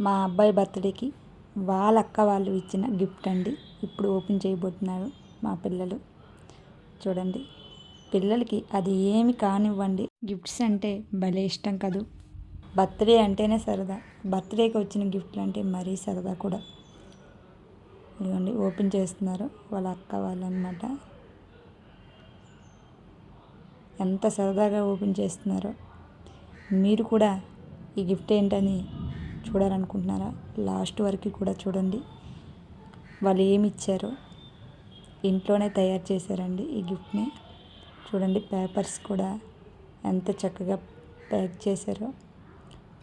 మా అబ్బాయి బర్త్డేకి వాళ్ళ అక్క వాళ్ళు ఇచ్చిన గిఫ్ట్ అండి. ఇప్పుడు ఓపెన్ చేయబోతున్నారు మా పిల్లలు. చూడండి పిల్లలకి అది ఏమి కానివ్వండి. గిఫ్ట్స్ అంటే భలే ఇష్టం కదూ. బర్త్డే అంటేనే సరదా. బర్త్డేకి వచ్చిన గిఫ్ట్లు అంటే మరీ సరదా కూడా. ఇదిగోండి ఓపెన్ చేస్తున్నారు వాళ్ళ అక్క వాళ్ళు అనమాట ఎంత సరదాగా ఓపెన్ చేస్తున్నారో. మీరు కూడా ఈ గిఫ్ట్ ఏంటని చూడాలనుకుంటున్నారా? లాస్ట్ వరకు కూడా చూడండి. వాళ్ళు ఏమి ఇచ్చారో. ఇంట్లోనే తయారు చేశారండి ఈ గిఫ్ట్ని. చూడండి పేపర్స్ కూడా ఎంత చక్కగా ప్యాక్ చేశారో.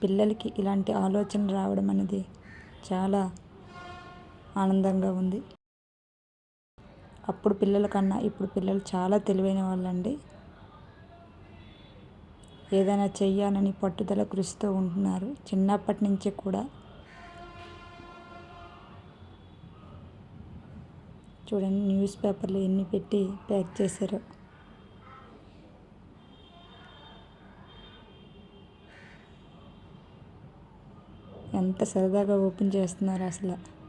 పిల్లలకి ఇలాంటి ఆలోచన రావడం అనేది చాలా ఆనందంగా ఉంది. అప్పుడు పిల్లల కన్నా ఇప్పుడు పిల్లలు చాలా తెలివైన వాళ్ళండి. ఏదైనా చెయ్యాలని పట్టుదల కృషితో ఉంటున్నారు. చిన్నప్పటి నుంచి కూడా చూడండి న్యూస్ పేపర్లు ఎన్ని పెట్టి ప్యాక్ చేశారు. ఎంత సరదాగా ఓపెన్ చేస్తున్నారు అసలు.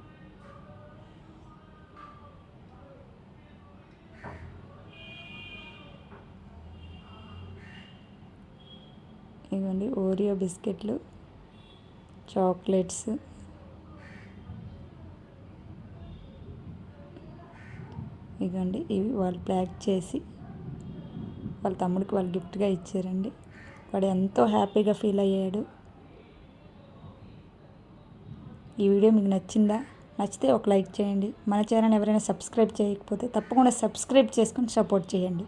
ఇవ్వండి. ఓరియో బిస్కెట్లు చాక్లెట్స్ ఇవ్వండి. ఇవి వాళ్ళు ప్యాక్ చేసి వాళ్ళ తమ్ముడికి వాళ్ళు గిఫ్ట్గా ఇచ్చారండి. వాడు ఎంతో హ్యాపీగా ఫీల్ అయ్యాడు. ఈ వీడియో మీకు నచ్చిందా? నచ్చితే ఒక లైక్ చేయండి. మన ఛానల్ ఎవరైనా సబ్స్క్రైబ్ చేయకపోతే తప్పకుండా సబ్స్క్రైబ్ చేసుకొని సపోర్ట్ చేయండి.